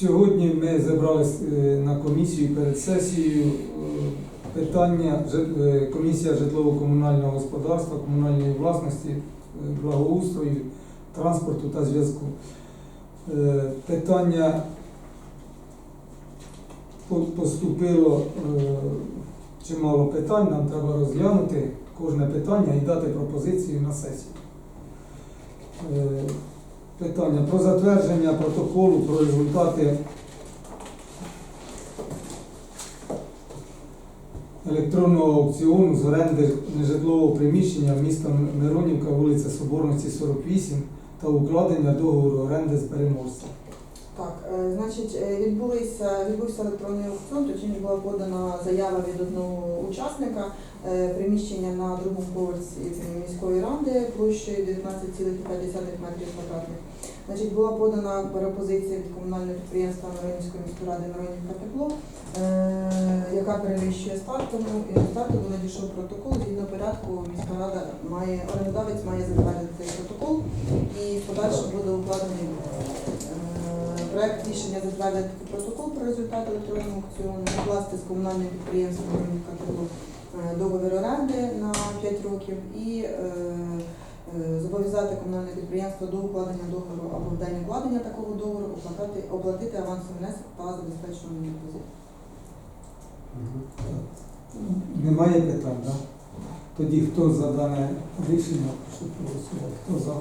Сьогодні ми зібрались е, на комісію перед сесією е, питання е, комісія житлово-комунального господарства, комунальної власності, благоустрою, транспорту та зв'язку. Питання поступило чимало питань, нам треба розглянути кожне питання і дати пропозицію на сесію. Питання про затвердження протоколу про результати електронного аукціону з оренди нежитлового приміщення міста Миронівка, вулиця Соборності, 48 та укладення договору оренди з переможцем. Так, е, значить, е, відбулися, відбувся електронний аукціон, точніше була подана заява від одного учасника е, приміщення на другому поверсі міської ради площею 19,5 метрів квадратних. Значить, була подана пропозиція від комунального підприємства Миронівської міської ради Миронівка Тепло, е, яка перевищує стартову, і на стартову надійшов протокол. Згідно порядку міська рада має, орендодавець має затвердити цей протокол і в подальшому буде укладений е, проект рішення затвердити протокол про результати електронного аукціону, укласти з комунальним підприємством «Миронівка Тепло» е, договір оренди на 5 років і е, зобов'язати комунальне підприємство до укладення договору або в день укладення такого договору оплатити, оплатити авансовий внесок та забезпечений депозит. Немає питань, так? Тоді хто за дане рішення, прошу проголосувати. Хто за?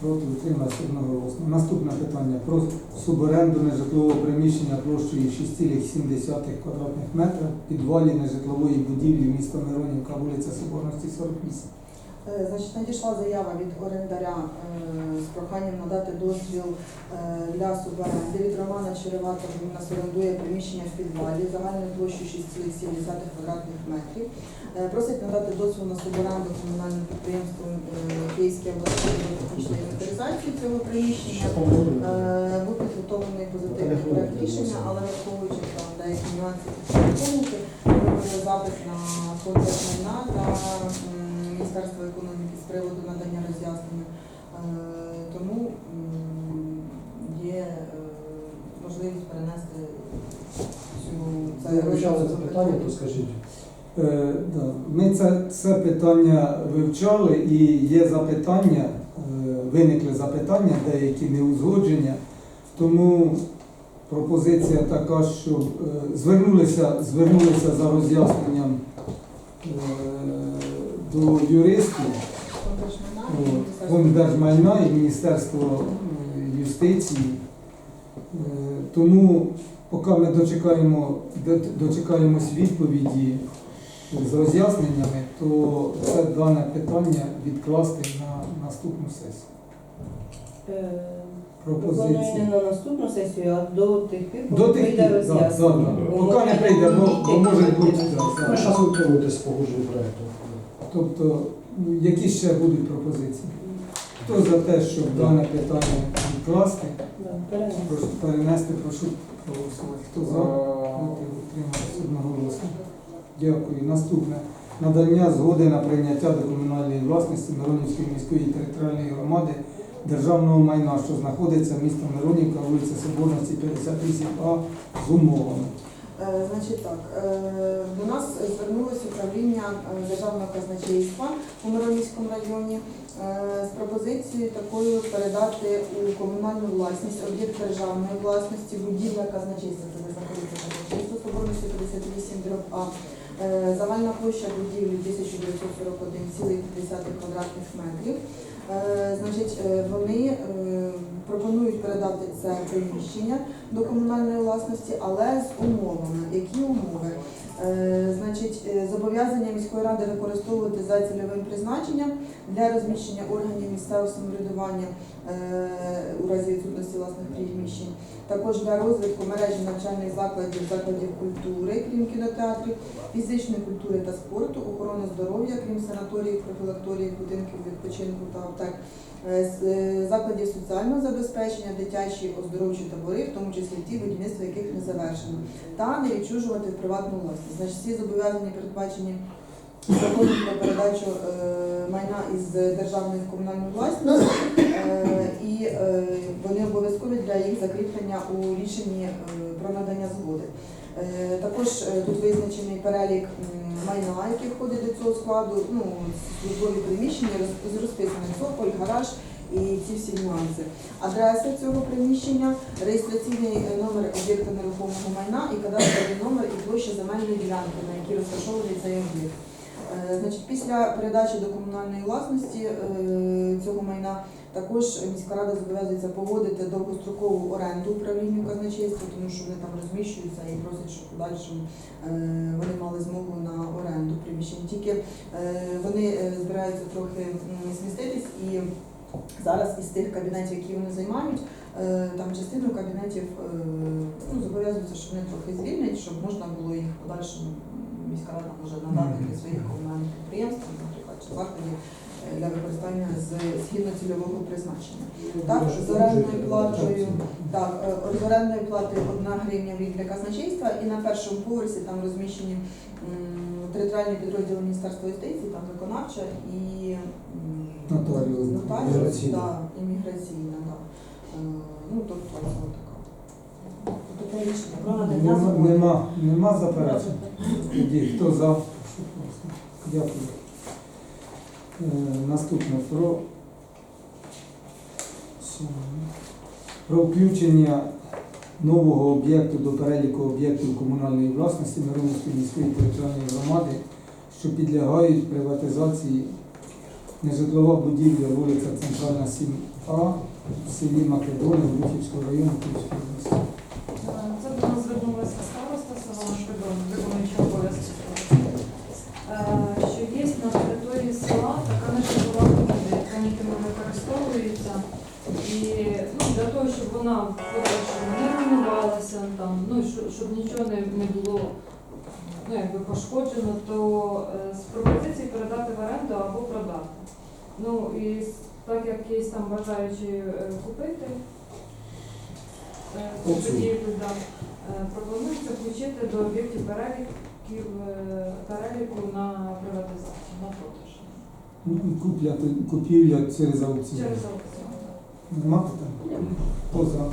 Проти утримався одноголосно. Наступне питання про суборенду нежитлового приміщення площею 6,7 квадратних метрів підвалі нежитлової будівлі міста Миронівка, вулиця Соборності, 48. Е, Значить, надійшла заява від орендаря е, з проханням надати дозвіл е, для суборенди від Романа Череватого. Він нас орендує приміщення в підвалі загальною площею 6,7 квадратних метрів. Просить надати дозвіл на суборенду комунальним підприємством Київське обласне технічної інвентаризації цього приміщення. Був підготовлений позитивний проект рішення, але враховуючи там деякі нюанси запит на фонд майна та м, Міністерство економіки з приводу надання роз'яснення. Е, Тому є е, можливість перенести цю це Ви вивчали розгляд це питання, то скажіть. Е. Ми це, це питання вивчали і є запитання, виникли запитання, деякі неузгодження. Тому пропозиція така, що звернулися, звернулися за роз'ясненням до юристів фонд держмайна і Міністерство е, юстиції. Е, Тому поки ми дочекаємо, дочекаємось відповіді з роз'ясненнями, то це дане питання відкласти на наступну сесію. Е, Пропозиції. Пропонуємо на наступну сесію, а до тих пір, До поки тих прийде роз'яснення. Поки не прийде, бо, може бути. да. зараз утримуєтесь погоджую проєкту. Тобто, які ще будуть пропозиції? Хто за те, щоб дане питання відкласти? Перенести. Прошу перенести, прошу проголосувати. Хто за? Проти утримався одноголосно. Дякую. Наступне. Надання згоди на прийняття до комунальної власності Миронівської міської територіальної громади державного майна, що знаходиться місто Миронівка, вулиця Соборності, 58А з умовами. Е, Значить так, е, до нас звернулося управління е, державного казначейства у Миронівському районі з пропозицією такою передати у комунальну власність об'єкт державної власності, будівля казначейства, це де знаходиться казначейство Соборності 58 дроб А. Загальна площа будівлі 1941,5 квадратних метрів. Е, Значить, е, вони е, пропонують передати це приміщення до комунальної власності, але з умовами. Які умови? Е, Значить, е, зобов'язання міської ради використовувати за цільовим призначенням для розміщення органів місцевого самоврядування е, у разі відсутності власних приміщень, також для розвитку мережі навчальних закладів, закладів культури, крім кінотеатрів, фізичної культури та спорту, охорони здоров'я, крім санаторіїв, профілакторії, будинків відпочинку та аптек, закладів соціального забезпечення, дитячі оздоровчі табори, в тому числі ті, будівництво яких не завершено, та не відчужувати в приватну власність. Значить, всі зобов'язання передбачені законом про передачу е, майна із державної в комунальну власність. Е, і е, вони обов'язкові для їх закріплення у рішенні е, про надання згоди. Е, Також е, тут визначений перелік майна, який входить до цього складу, ну, службові приміщення, роз- розписаний цоколь, гараж і ці всі нюанси. Адреса цього приміщення, реєстраційний е, номер об'єкта нерухомого майна і кадастровий номер і площа земельної ділянки, на якій розташований цей об'єкт. Значить, після передачі до комунальної власності цього майна також міська рада зобов'язується погодити довгострокову оренду управлінню казначейства, тому що вони там розміщуються і просять, щоб подальшому е, вони мали змогу на оренду приміщень. Тільки е, вони е, збираються трохи зміститись і зараз із тих кабінетів, які вони займають, там частину кабінетів ну, зобов'язуються, що вони трохи звільнять, щоб можна було їх подальшому міська рада може надати для своїх комунальних підприємств, наприклад, чи закладів для використання з згідно цільового призначення. Так, з орендною платою. Так, е, з орендної плати 1 гривня в рік для казначейства, і на першому поверсі там розміщені територіальні підрозділи Міністерства юстиції, там виконавча і Нотаріус. нотаріус, Міграційна. да, і міграційна. Да. Е, Ну, тобто, Нема, нема, нема заперечень. Хто за? Дякую. Е, Наступне про, про включення нового об'єкту до переліку об'єктів комунальної власності Миронівської міської територіальної громади, що підлягають приватизації нежитлова будівля вулиця Центральна 7А в селі Македонія Бухівського району Київської області. Це до нас звернулася староста села Македон, виконуючий обов'язки. Е, Що є на території села така нежитлова будівля, яка ніким не використовується. І ну, для щоб вона подальшому не руйнувалася, там, ну, щоб, щоб нічого не, не було ну, якби пошкоджено, то е, з пропозиції передати в оренду або продати. Ну і так як є там бажаючі е, купити е, будівлю, да, е, пропонується включити до об'єктів переліків переліку на приватизацію, на продаж. Ну, Купля, купівля через аукціон. Через аукціон. Нема питань? Хто за?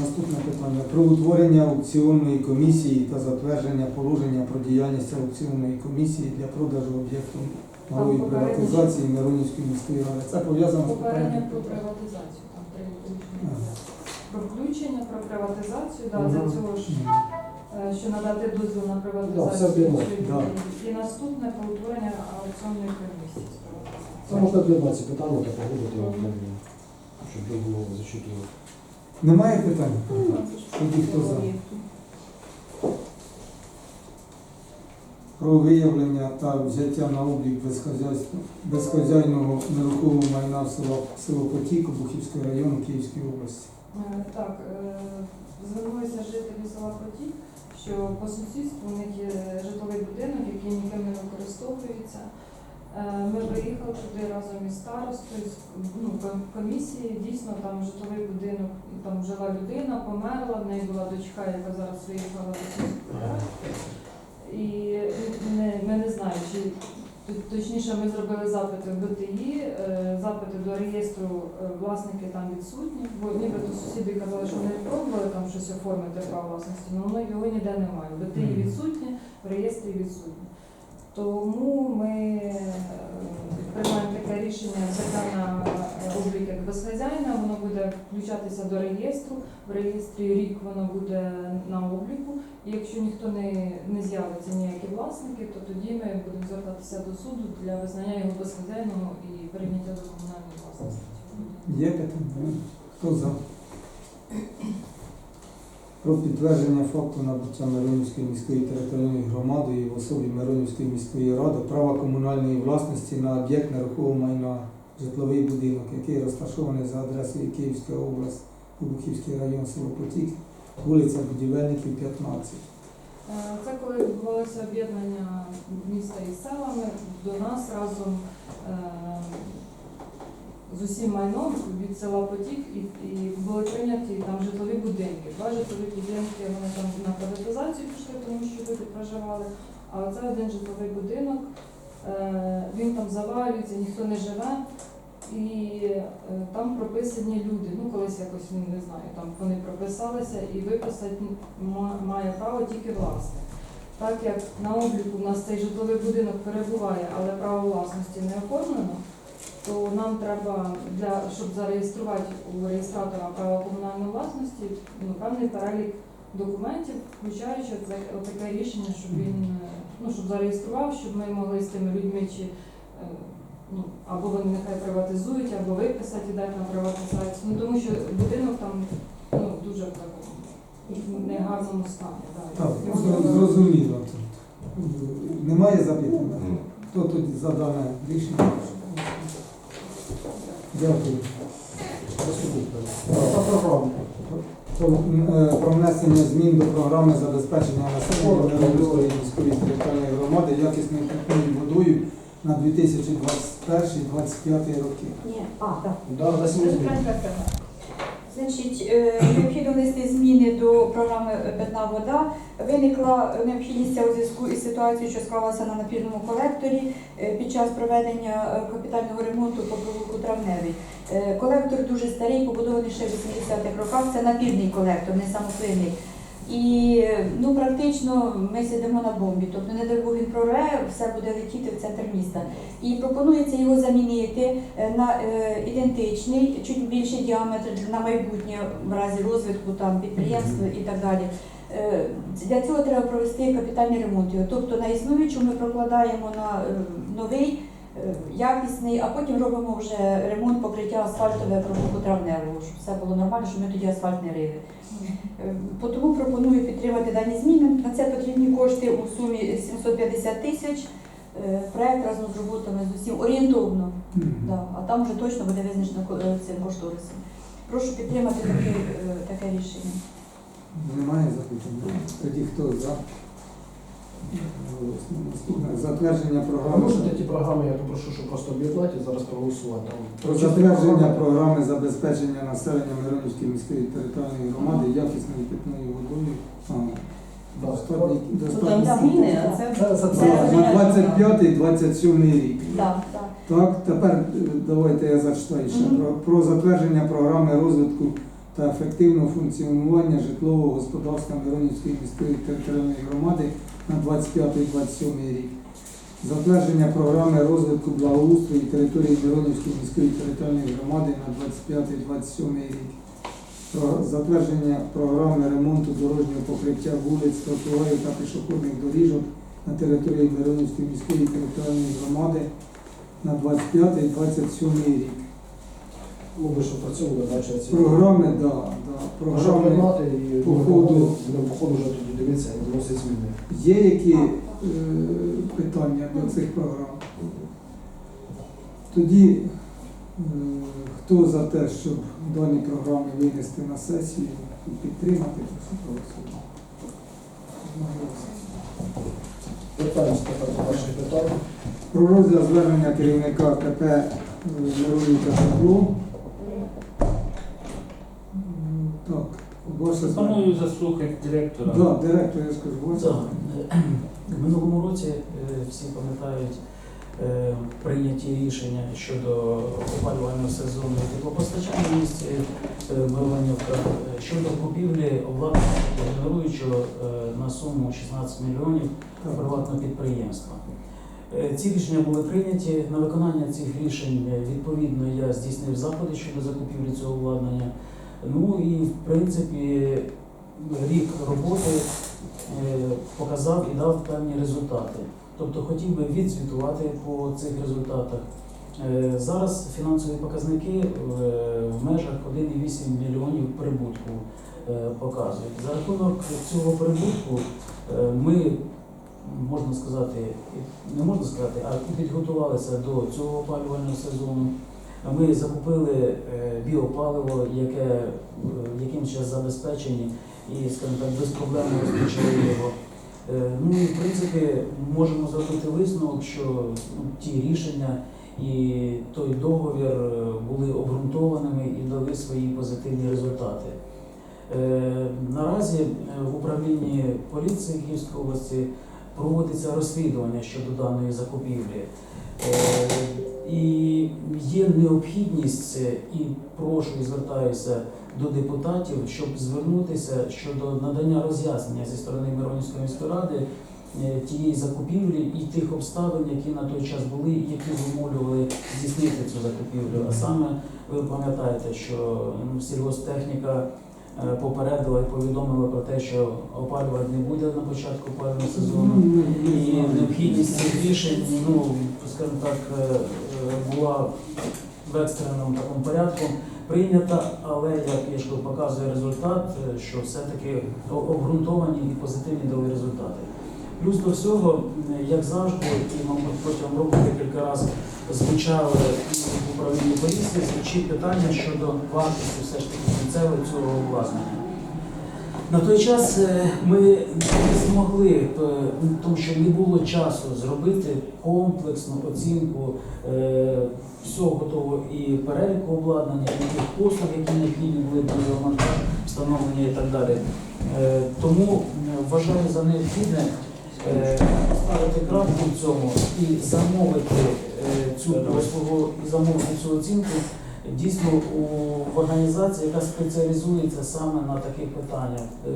Наступне питання. Про утворення аукціонної комісії та затвердження положення про діяльність аукціонної комісії для продажу об'єкту малої Там приватизації Миронівської міської ради. Це пов'язано з Попередньо попереднім. про приватизацію, там три. Про включення, про приватизацію, да, для цього ж, е, що надати дозвіл на Да, все приватизацію. Да. І наступне про утворення аукціонної комісії. Це можна об'єднати ці питання та погодити щоб було зачутливо. Немає питань? Тоді хто за? Про виявлення та взяття на облік безхозяйного нерухомого майна в село, село Потік Бухівського району Київської області. Е, Так, е, звернулися жителі села Потік, що по сусідству у них є житловий будинок, який ніким не використовується. Е, Ми виїхали туди разом із старостою, з ну, ком- комісії. Дійсно, там житловий будинок, там жила людина, померла, в неї була дочка, яка зараз виїхала до сільської. І не, ми не знаємо, чи точніше ми зробили запити в БТІ, е, запити до реєстру е, власники там відсутні, бо нібито сусіди казали, що вони пробували там щось оформити право власності, але воно його ніде немає. В БТІ відсутні, в реєстрі відсутні. Тому ми е, приймаємо таке рішення взяття на е, облік як безхазяйна, воно буде включатися до реєстру. В реєстрі рік воно буде на обліку. І якщо ніхто не, не з'явиться ніякі власники, то тоді ми будемо звертатися до суду для визнання його безхазяйного і прийняття до комунальної власності. Є питання? Хто за? Про підтвердження факту набуття Миронівської міської територіальної громади і в особі Миронівської міської ради права комунальної власності на об'єкт нерухомого майна житловий будинок, який розташований за адресою Київська область, Обухівський район, село Потік, вулиця Будівельників, 15. Е, Це коли відбувалося об'єднання міста із селами, до нас разом е, з усім майном від села Потік і, і були прийняті там житлові будинки. Два житлові будинки вони там на приватизацію пішли, тому що люди проживали. А це один житловий будинок, е, він там завалюється, ніхто не живе. і е, там прописані люди. Ну, колись якось ну, не знаю, там вони прописалися і виписати має право тільки власник. Так як на обліку в нас цей житловий будинок перебуває, але право власності не оформлено, то нам треба для щоб зареєструвати у реєстратора право комунальної власності ну, певний перелік документів, включаючи це таке рішення, щоб він ну щоб зареєстрував, щоб ми могли з тими людьми чи е, ну або вони нехай приватизують, або виписати і дати на приватизацію. Ну тому що будинок там ну дуже в такому негарному стані. Да. Так, Його зрозуміло. Немає запитань? Хто тоді за дане рішення? Дякую. Та програма. Про, е, внесення змін до програми забезпечення населення Миронівської міської територіальної громади якісною питною водою на 2021-2025 роки. Ні, а, так. Да. Значить, необхідності необхідно внести зміни до програми Питна вода. Виникла необхідність у зв'язку із ситуацією, що склалася на напірному колекторі е, під час проведення е, капітального ремонту по провулку Травневий. Е, Колектор дуже старий, побудований ще в 80-х роках. Це напірний колектор, не самоплинний. І ну, практично ми сидимо на бомбі. Тобто, не дай Бог він прорве, все буде летіти в центр міста. І пропонується його замінити е, на е, ідентичний, чуть більший діаметр на майбутнє в разі розвитку там підприємства і так далі. Е, Для цього треба провести капітальний ремонт. його. Тобто на існуючу ми прокладаємо на новий, якісний, а потім робимо вже ремонт покриття асфальтове провулку травневого, щоб все було нормально, щоб ми тоді асфальт не рили. Е, Тому пропоную підтримати дані зміни. На це потрібні кошти у сумі 750 тисяч. Е, Проект разом з роботами з усім орієнтовно, Мгм. да, а там вже точно буде визначено е, цим кошторисом. Прошу підтримати таке, е, таке рішення. Немає запитань? Тоді хто за? Наступне. Затвердження А програми. можете ті програми, я попрошу, щоб просто об'єднати і зараз проголосувати. Там Про затвердження програми забезпечення населення Миронівської міської територіальної громади якісною питною водою. А, Да. достатньо- там Там зміни, зміни, а це Це, це, Це це, На 25-27 рік. Так, тепер е, давайте я зачитаю ще Мгм. про, про затвердження програми розвитку та ефективного функціонування житлового господарства Миронівської міської територіальної громади на 25-27 рік. Затвердження програми розвитку благоустрою території Миронівської міської територіальної громади на 25-27 рік. Затвердження програми ремонту дорожнього покриття вулиць, тротуарів та пішохідних доріжок на території Миронівської міської територіальної громади на 25-27 рік. Ви що працювали, бачите, ці Програми, да, да, Програми програми. об'єднати і по будемо ходу. будемо по ходу вже тоді дивитися і вносити зміни. Є які е, питання до цих програм? Тоді е, хто за те, щоб дані програми винести на сесію і підтримати, проголосувати. Питання тепер перше питання. Про розгляд звернення керівника КП е, Миронівка Тепло. Так, ваше звернення. Пропоную заслухати директора. Да, директор, я скажу, ваше Так. В минулому році е, всі пам'ятають е, прийняті рішення щодо опалювального сезону і теплопостачання в місті е, Миронівка е, щодо купівлі обладнання генеруючого е, на суму 16 мільйонів Так. приватного підприємства. Е, Ці рішення були прийняті. На виконання цих рішень е, відповідно я здійснив заходи щодо закупівлі цього обладнання. Ну і в принципі рік роботи е, показав і дав певні результати. Тобто хотів би відзвітувати по цих результатах. Е, Зараз фінансові показники е, в межах 1,8 мільйонів прибутку показують. За рахунок цього прибутку ми, можна сказати, не можна сказати, а підготувалися до цього опалювального сезону. Ми закупили е, біопаливо, яке е, яким час забезпечені і, скажімо так, безпроблемно розпочали його. Е, Ну і в принципі можемо зробити висновок, що ну, ті рішення і той договір були обґрунтованими і дали свої позитивні результати. Наразі в управлінні поліції Київської області проводиться розслідування щодо даної закупівлі. Е, І є необхідність, і прошу і звертаюся до депутатів, щоб звернутися щодо надання роз'яснення зі сторони Миронівської міської ради е, тієї закупівлі і тих обставин, які на той час були, які зумовлювали здійснити цю закупівлю. А саме ви пам'ятаєте, що ну, сільгосптехніка е, попередила і повідомила про те, що опалювати не буде на початку опалювального сезону. І необхідність цих рішень, ну скажімо так, е, е, була в екстреному такому порядку прийнята, але як я ж показує результат, е, що все-таки обґрунтовані і позитивні дали результати. Плюс до всього, як завжди, і мабуть протягом року декілька разів звучали в управлінні поліції, звучить питання щодо вартості все ж таки кінцевої цього обладнання. На той час е, ми не змогли, е, тому що не було часу зробити комплексну оцінку е, всього готового і переліку обладнання, і тих послуг, які необхідні були до його монтаж, встановлення і так далі. Тому вважаю за необхідне ставити крапку в цьому і замовити цю послугу замовити цю оцінку дійсно у в організації, яка спеціалізується саме на таких питаннях. Е,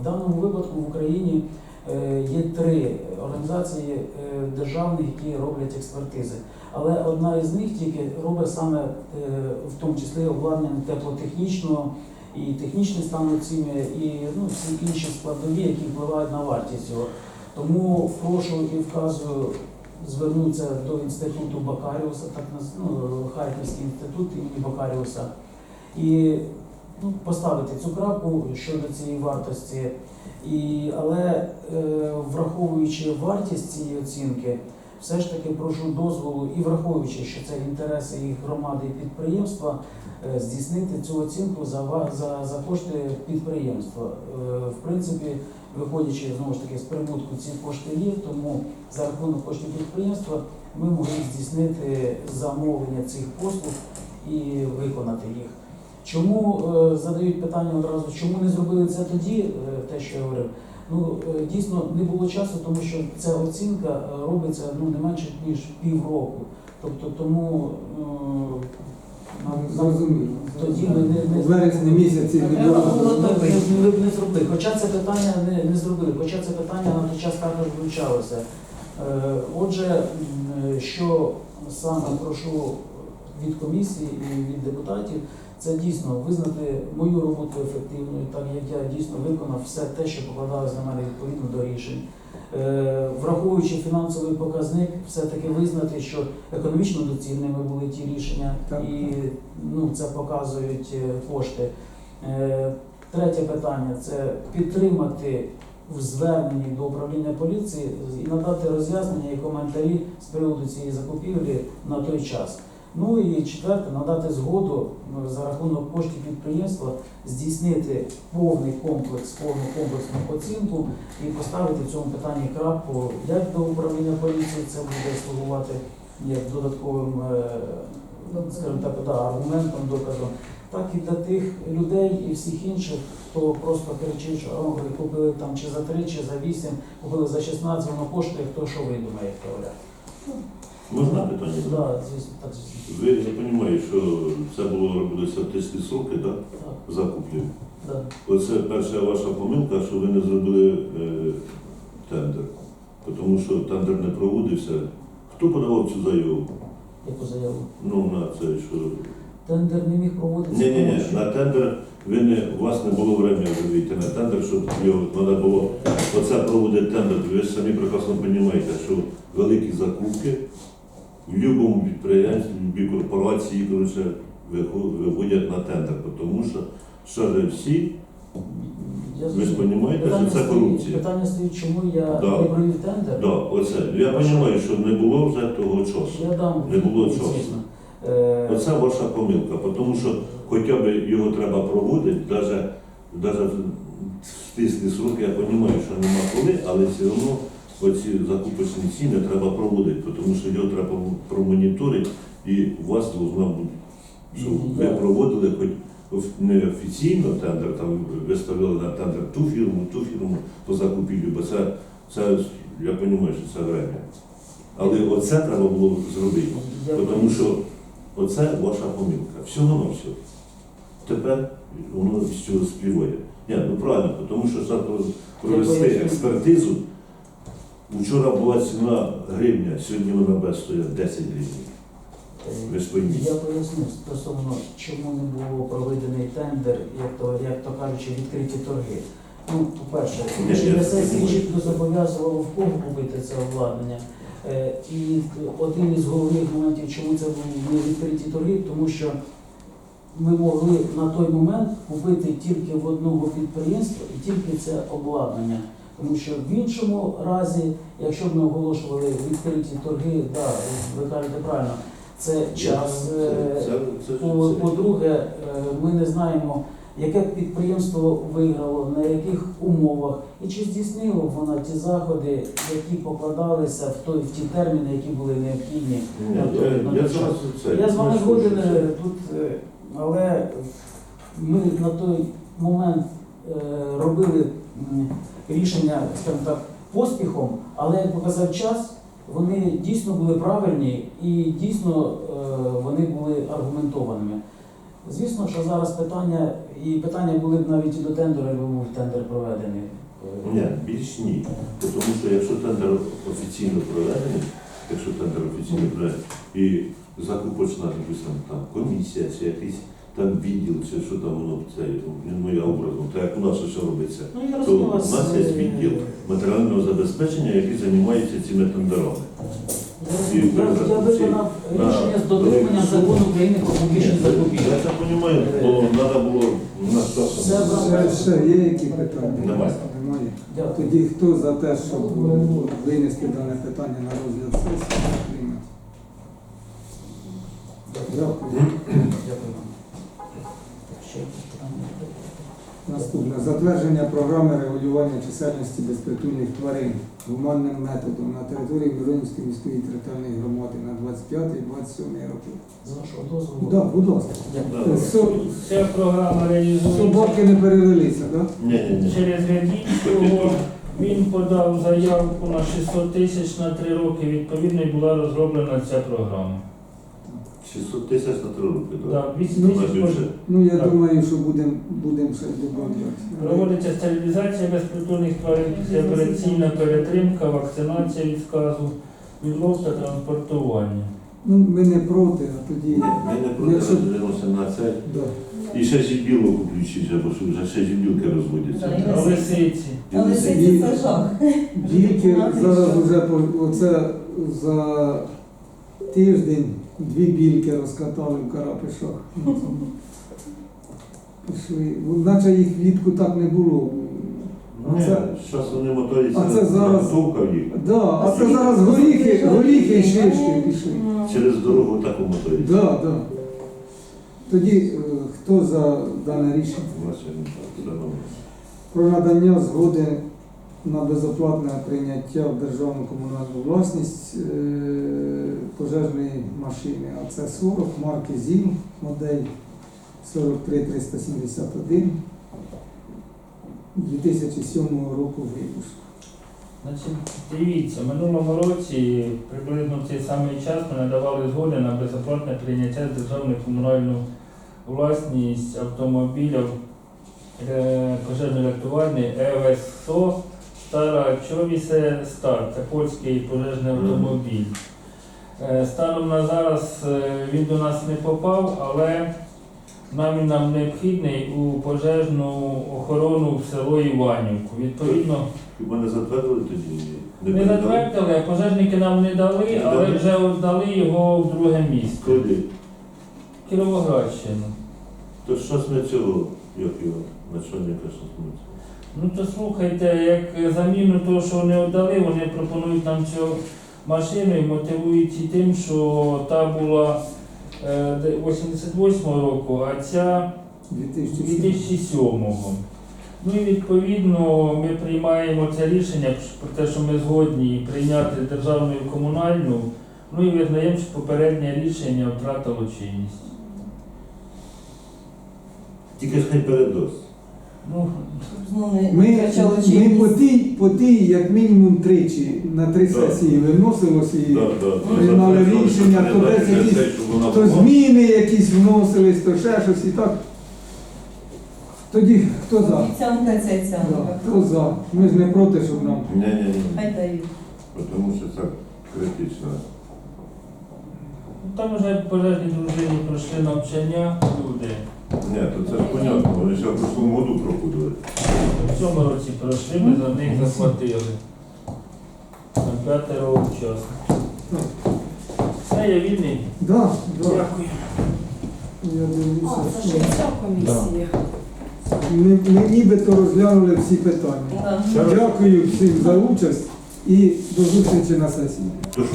В даному випадку в Україні е, є три організації е, державних, які роблять експертизи. Але одна із них тільки робить саме в тому числі обладнання теплотехнічного і технічний стан оцінює, і ну, всі інші складові, які впливають на вартість цього. Тому прошу і вказую звернутися до інституту Бакаріуса, так ну, Харківський інститут імені Бакаріуса, і ну, поставити цю крапку щодо цієї вартості. І, але е, враховуючи вартість цієї оцінки, все ж таки прошу дозволу і враховуючи, що це інтереси і громади і підприємства, е, здійснити цю оцінку за, за, за кошти підприємства. Е, В принципі, виходячи знову ж таки з прибутку, ці кошти є, тому за рахунок коштів підприємства ми могли здійснити замовлення цих послуг і виконати їх. Чому е, задають питання одразу, чому не зробили це тоді, те, що я говорив? Ну е, дійсно не було часу, тому що ця оцінка е, робиться ну не менше ніж півроку. Тобто тому е, Зрозуміло. тоді ми не, не вересні місяці не не, зробили. Хоча це питання не, не зробили, хоча це питання на той час також вивчалося. Отже, що саме прошу від комісії і від депутатів, це дійсно визнати мою роботу ефективною, так як я дійсно виконав все те, що покладалось на мене відповідно до рішень. Е, Враховуючи фінансовий показник, все-таки визнати, що економічно доцільними були ті рішення, і ну, це показують е, кошти. Е, Третє питання це підтримати в зверненні до управління поліції і надати роз'яснення і коментарі з приводу цієї закупівлі на той час. Ну і четверте, надати згоду е, за рахунок коштів підприємства здійснити повний комплекс, повну комплексну оцінку і поставити в цьому питанні крапку як до управління поліції це буде слугувати як додатковим е, скажімо так, да, аргументом, доказом, так і для тих людей і всіх інших, хто просто кричить, що «О, ви купили там чи за 3, чи за 8, купили за 16, воно коштує, хто що видумає, як. Можна питання? Да, звісно, так, звісно. Ви я розумію, що це було робилося в тисячі сроки, так? Так, Закупів. да. Оце перша ваша помилка, що ви не зробили е, тендер. Тому що тендер не проводився. Хто подавав цю заяву? Яку заяву. Ну, на це, що. Тендер не міг проводитися. Ні, ні, тому ні, що- на тендер ви не, у вас не було времени вийти на тендер, щоб його треба було. Оце проводить тендер. Ви ж самі прекрасно розумієте, що великі закупки в будь-якому підприємстві, в будь-якій корпорації, коротше, виводять на тендер, тому що ще всі, Я ви ж розумієте, що це стоїть- корупція. Питання стоїть, чому я Да. не провів тендер. Да, оце. Я розумію, що не було вже того часу. Я дам Не було часу. Е, Оце ваша помилка, тому що хоча б його треба проводити, навіть, навіть в стислі сроки, я розумію, що нема коли, але все одно оці закупочні ціни треба проводити, тому що його треба промоніторити, і у вас повинна бути, щоб ви проводили хоч не офіційно тендер, там виставляли на тендер ту фірму, ту фірму по закупівлі, бо це Це я розумію, що це время. Але оце треба було зробити. Тому що оце ваша помилка. Всього на все. Тепер воно все співає. Ні, ну правильно, тому що треба провести експертизу. Вчора була ціна гривня, сьогодні вона без стоїть 10 гривень. Ви ж. Я поясню стосовно, чому не було проведений тендер, як то, як то кажучи, відкриті торги. Ну, по-перше, сесії чітко зобов'язувало в кого купити це обладнання. Е, І один із головних моментів, чому це були не відкриті торги, тому що ми могли на той момент купити тільки в одного підприємства і тільки це обладнання. Тому що в іншому разі, якщо б ми оголошували відкриті торги, да, ви кажете правильно, це час. е, По-друге, е, ми не знаємо, яке підприємство виграло, на яких умовах, і чи здійснило воно ті заходи, які покладалися в той в ті терміни, які були необхідні. Я- з вами згоден тут, е, але ми на той момент робили рішення, скажімо так, поспіхом, але як показав час, вони дійсно були правильні і дійсно е, вони були аргументованими. Звісно, що зараз питання, і питання були б навіть і до тендеру, якби був тендер проведений. Е, Ні, більш ні. Тому що якщо тендер офіційно проведений, якщо тендер офіційно проведений, і закупочна там комісія чи якийсь там відділ, чи що там воно це ну я образом, так як у нас все робиться. Ну, я То розумію у нас є е, відділ матеріального забезпечення, який займається цими тендерами. Я, виконав рішення з дотриманням закону України про публічні закупівлі. Я це розумію, бо треба було на Це правда. Ще, ще є які питання? Немає. Немає. Дякую. Тоді хто за те, щоб винести дане питання на розгляд сесії. Дякую вам. Ще якісь питання? Наступне затвердження програми регулювання чисельності безпритульних тварин гуманним методом на території Миронівської міської територіальної громади на 25-27 роки. З вашого дозволу. Так, будь ласка. Дякую. Е, Ця програма реалізується Собаки не перевелися, так? Через Гадівського. Він подав заявку на 600 тисяч на три роки. Відповідно, і була розроблена ця програма. 600 тисяч на три роки, так? Так, 8 На тисяч кожен. бюджет. Ну, я Так. думаю, що будемо будем ще додати. Проводиться стерилізація безпритульних тварин, післяопераційна перетримка, вакцинація від сказу, відлов та транспортування. Ну, ми не проти, а тоді. Ми не проти Якщо- розділимося на це. Да. І ще жібілок включить, бо що вже ще жібілки розводяться. А лисиці. Але лисиці. це це жах. Діти зараз вже по- оце за тиждень дві більки розкатали в Карапишах. Пішли. Ну, Наче їх влітку так не було. А це, зараз вони моторяться, а це зараз- їх. да, а це зараз горіхи, горіхи і шишки пішли. Через дорогу таку моторяться. Да, да. Тоді е, хто за дане рішення? У так, нормально. Про надання згоди на безоплатне прийняття в державну комунальну власність е, пожежної машини. А це 40 марки ЗІМ, модель 43371 2007 року випуску. Значить, дивіться, в минулому році, приблизно в цей самий час, ми надавали згоди на безоплатне прийняття державної комунальну власність автомобілів е, пожежно-рятувальний ЕВСО Стара Човісе Стар. Це польський пожежний автомобіль. Е, Станом на зараз е, він до нас не попав, але нам він нам необхідний у пожежну охорону в село Іванівку. Відповідно, Хіба не затвердили тоді? не затвердили, а пожежники нам не дали, але Дали? вже дали його в друге місце. Куди? Кіровоградщину. То щось не цього, як його, начальника не цього. Ну то слухайте, як заміну того, що вони віддали, вони пропонують нам цю машину і мотивують і тим, що та була е, де- 88 року, а ця 2007 2007-го. Ну і відповідно ми приймаємо це рішення про те, що ми згодні прийняти державну і комунальну, ну і визнаємо, що попереднє рішення втратило чинність. Тільки ж хай передасть. Ну, не Ми, втрачали ми по тій, по тій, як мінімум тричі на три Так. сесії виносилося і Да, да. Приймали Затверджували, рішення, щоб то не десь дати якісь- вона то була. зміни якісь вносились, то ще щось і так. Тоді хто за? Обіцянка ця ця. Да, Хто за? Ми ж не проти, щоб нам. Ні, ні, ні. Хай дають. Тому що це критично. ну, там вже пожежні дружині пройшли навчання люди. Ні, то це ж понятно, вони ще в прошлому году проходили. В цьому році пройшли, ми за них заплатили. На п'ятеро учасників. Все, я вільний. Да, да. Дякую. Я дивлюся, А, це що ще ця комісія. ми, ми нібито розглянули всі питання. Да. Дякую всім за участь і до зустрічі на сесії. То що